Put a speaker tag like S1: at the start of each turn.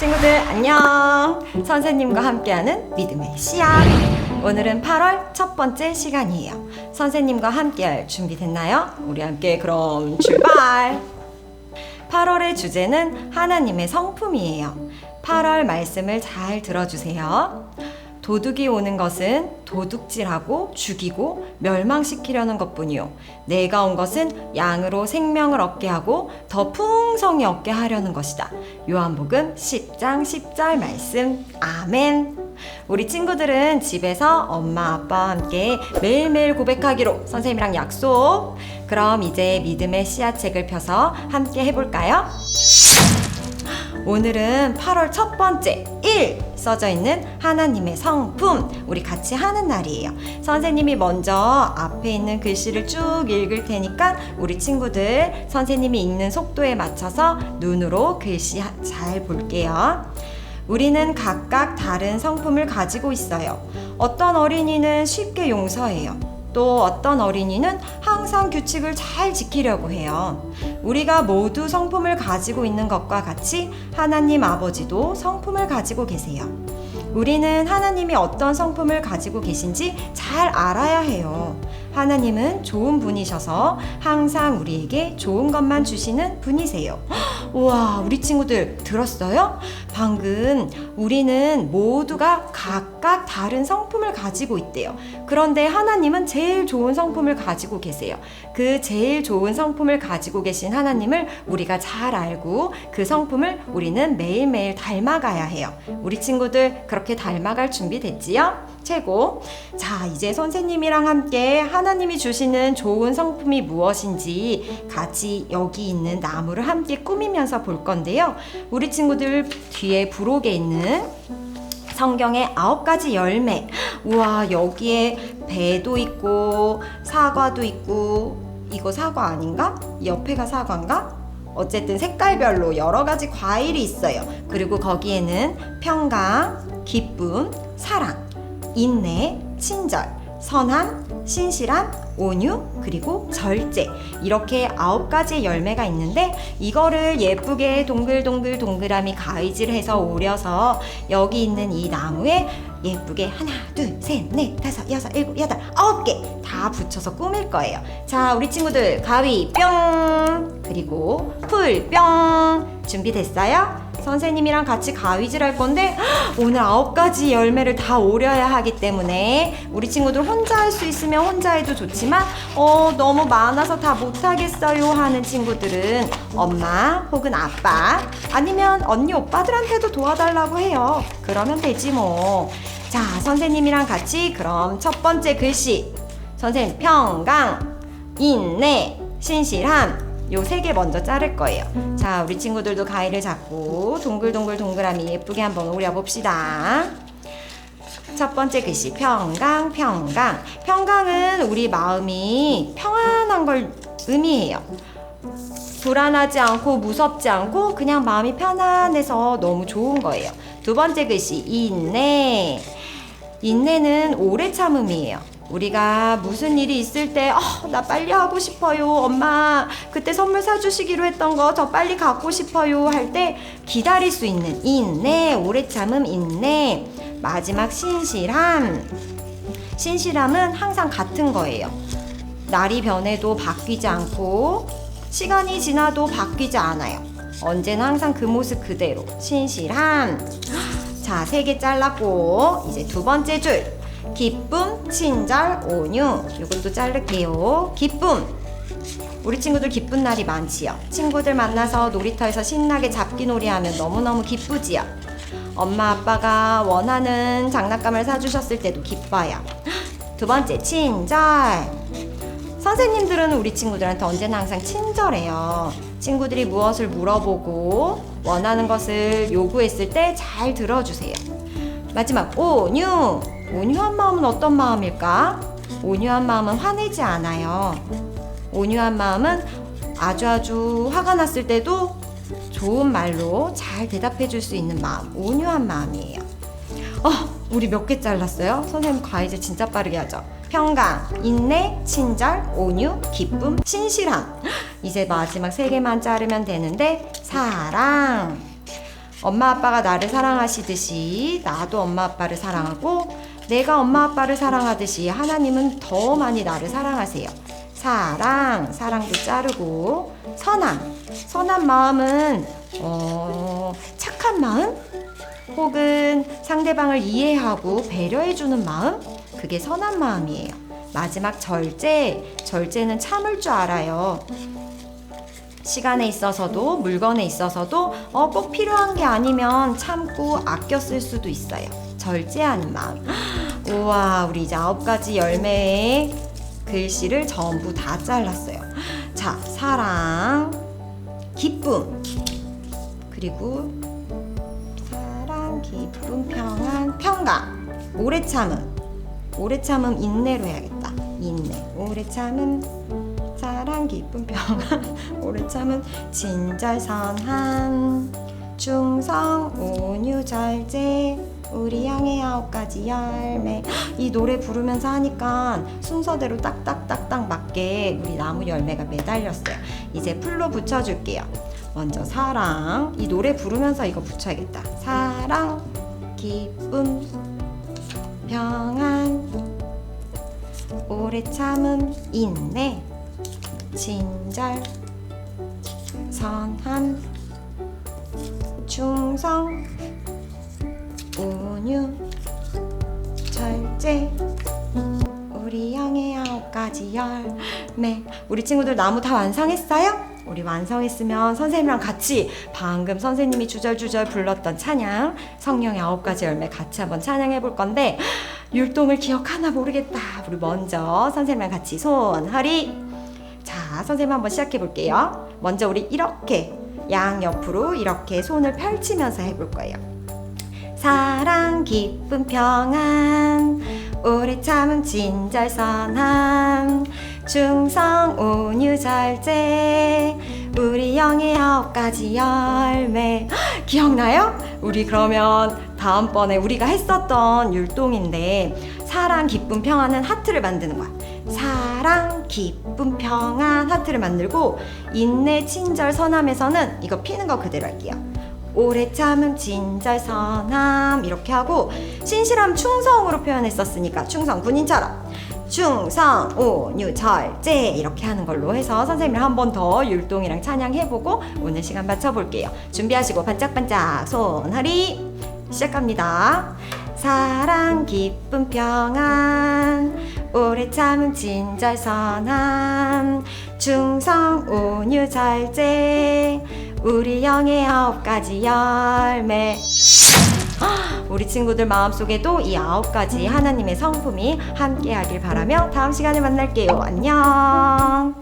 S1: 친구들 안녕. 선생님과 함께하는 믿음의 씨앗. 오늘은 8월 첫 번째 시간이에요. 선생님과 함께할 준비 됐나요? 우리 함께 그럼 출발. 8월의 주제는 하나님의 성품이에요. 8월 말씀을 잘 들어주세요. 도둑이 오는 것은 도둑질하고 죽이고 멸망시키려는 것뿐이요. 내가 온 것은 양으로 생명을 얻게 하고 더 풍성히 얻게 하려는 것이다. 요한복음 10장 10절 말씀. 아멘. 우리 친구들은 집에서 엄마 아빠와 함께 매일매일 고백하기로 선생님이랑 약속. 그럼 이제 믿음의 씨앗책을 펴서 함께 해볼까요? 오늘은 8월 첫 번째 1 써져 있는 하나님의 성품 우리 같이 하는 날이에요. 선생님이 먼저 앞에 있는 글씨를 쭉 읽을 테니까 우리 친구들 선생님이 읽는 속도에 맞춰서 눈으로 글씨 하- 잘 볼게요. 우리는 각각 다른 성품을 가지고 있어요. 어떤 어린이는 쉽게 용서해요. 또 어떤 어린이는 항상 규칙을 잘 지키려고 해요. 우리가 모두 성품을 가지고 있는 것과 같이 하나님 아버지도 성품을 가지고 계세요. 우리는 하나님이 어떤 성품을 가지고 계신지 잘 알아야 해요. 하나님은 좋은 분이셔서 항상 우리에게 좋은 것만 주시는 분이세요. 우와, 우리 친구들 들었어요? 방금 우리는 모두가 각각 다른 성품을 가지고 있대요. 그런데 하나님은 제일 좋은 성품을 가지고 계세요. 그 제일 좋은 성품을 가지고 계신 하나님을 우리가 잘 알고 그 성품을 우리는 매일매일 닮아가야 해요. 우리 친구들 그렇게 닮아갈 준비 됐지요? 최고. 자, 이제 선생님이랑 함께 하나님이 주시는 좋은 성품이 무엇인지 같이 여기 있는 나무를 함께 꾸미면서 볼 건데요. 우리 친구들 뒤에 부록에 있는 성경의 아홉 가지 열매. 우와, 여기에 배도 있고, 사과도 있고, 이거 사과 아닌가? 옆에가 사과인가? 어쨌든 색깔별로 여러 가지 과일이 있어요. 그리고 거기에는 평강, 기쁨, 사랑, 인내, 친절, 선함, 신실함, 온유, 그리고 절제. 이렇게 아홉 가지의 열매가 있는데 이거를 예쁘게 동글동글 동그라미 가위질해서 오려서 여기 있는 이 나무에 예쁘게 하나, 둘, 셋, 넷, 다섯, 여섯, 일곱, 여덟, 아홉 개 다 붙여서 꾸밀 거예요. 자, 우리 친구들 가위 뿅 그리고 풀 뿅 준비됐어요? 선생님이랑 같이 가위질 할 건데 오늘 아홉 가지 열매를 다 오려야 하기 때문에 우리 친구들 혼자 할 수 있으면 혼자 해도 좋지만 어 너무 많아서 다 못하겠어요 하는 친구들은 엄마 혹은 아빠 아니면 언니 오빠들한테도 도와달라고 해요. 그러면 되지 뭐 자 선생님이랑 같이 그럼 첫 번째 글씨. 선생님 평강 인내 신실함 요 세 개 먼저 자를 거예요. 자, 우리 친구들도 가위를 잡고 동글동글 동그라미 예쁘게 한번 오려봅시다. 첫 번째 글씨 평강 평강 평강은 우리 마음이 평안한 걸 의미해요. 불안하지 않고 무섭지 않고 그냥 마음이 편안해서 너무 좋은 거예요. 두 번째 글씨 인내 인내는 오래 참음이에요. 우리가 무슨 일이 있을 때, 어, 나 빨리 하고 싶어요. 엄마, 그때 선물 사주시기로 했던 거 저 빨리 갖고 싶어요. 할 때 기다릴 수 있는 인내, 오래 참음, 인내. 마지막 신실함. 신실함은 항상 같은 거예요. 날이 변해도 바뀌지 않고, 시간이 지나도 바뀌지 않아요. 언제나 항상 그 모습 그대로. 신실함. 자, 세 개 잘랐고, 이제 두 번째 줄. 기쁨, 친절, 온유. 이것도 자를게요. 기쁨. 우리 친구들 기쁜 날이 많지요. 친구들 만나서 놀이터에서 신나게 잡기 놀이 하면 너무너무 기쁘지요. 엄마 아빠가 원하는 장난감을 사주셨을 때도 기뻐요. 두 번째, 친절. 선생님들은 우리 친구들한테 언제나 항상 친절해요. 친구들이 무엇을 물어보고 원하는 것을 요구했을 때 잘 들어주세요. 마지막 온유. 온유한 마음은 어떤 마음일까? 온유한 마음은 화내지 않아요. 온유한 마음은 아주 아주 화가 났을 때도 좋은 말로 잘 대답해 줄 수 있는 마음. 온유한 마음이에요. 어, 우리 몇 개 잘랐어요? 선생님 과이제 진짜 빠르게 하죠. 평강, 인내, 친절, 온유, 기쁨, 신실함. 이제 마지막 세 개만 자르면 되는데 사랑. 엄마 아빠가 나를 사랑하시듯이 나도 엄마 아빠를 사랑하고 내가 엄마 아빠를 사랑하듯이 하나님은 더 많이 나를 사랑하세요. 사랑, 사랑도 자르고 선함, 선한 마음은 어, 착한 마음 혹은 상대방을 이해하고 배려해주는 마음 그게 선한 마음이에요. 마지막 절제, 절제는 참을 줄 알아요. 시간에 있어서도 물건에 있어서도 어, 꼭 필요한 게 아니면 참고 아껴 쓸 수도 있어요. 절제하는 마음. 우와, 우리 이제 아홉 가지 열매의 글씨를 전부 다 잘랐어요. 자, 사랑, 기쁨, 그리고 사랑, 기쁨, 평안, 평강, 오래 참음, 오래 참음 인내로 해야겠다. 인내, 오래 참음, 사랑, 기쁨, 평안, 오래 참음, 친절, 선한, 충성, 온유, 절제, 우리 양의 아홉 가지 열매. 이 노래 부르면서 하니까 순서대로 딱딱딱딱 맞게 우리 나무 열매가 매달렸어요. 이제 풀로 붙여줄게요. 먼저 사랑. 이 노래 부르면서 이거 붙여야겠다. 사랑, 기쁨, 평안, 오래 참음, 인내, 친절, 선함, 충성, 온유, 절제, 우리 양의 아홉 가지 열매. 우리 친구들 나무 다 완성했어요? 우리 완성했으면 선생님이랑 같이 방금 선생님이 주절주절 불렀던 찬양 성령의 아홉 가지 열매 같이 한번 찬양해 볼 건데 율동을 기억하나 모르겠다. 우리 먼저 선생님이랑 같이 손 허리 자 선생님 한번 시작해 볼게요. 먼저 우리 이렇게 양 옆으로 이렇게 손을 펼치면서 해볼 거예요. 사랑 기쁨 평안. 오래 참음 친절 선함. 충성 온유 절제. 우리 영의 아홉 가지 열매. 기억나요? 우리 그러면 다음번에 우리가 했었던 율동인데 사랑 기쁨 평안은 하트를 만드는 거야. 사랑 기쁨 평안 하트를 만들고 인내 친절 선함에서는 이거 피는 거 그대로 할게요 오래 참음 진절 선함 이렇게 하고 신실함 충성으로 표현했었으니까 충성 군인처럼. 충성 온유 절제 이렇게 하는 걸로 해서 선생님이랑 한번 더 율동이랑 찬양해보고 오늘 시간 맞춰볼게요. 준비하시고 반짝반짝 손 허리 시작합니다. 사랑 기쁨 평안 오래 참음 진절 선함 충성 온유 절제 우리 영의 아홉 가지 열매 우리 친구들 마음속에도 이 아홉 가지 하나님의 성품이 함께하길 바라며 다음 시간에 만날게요. 안녕.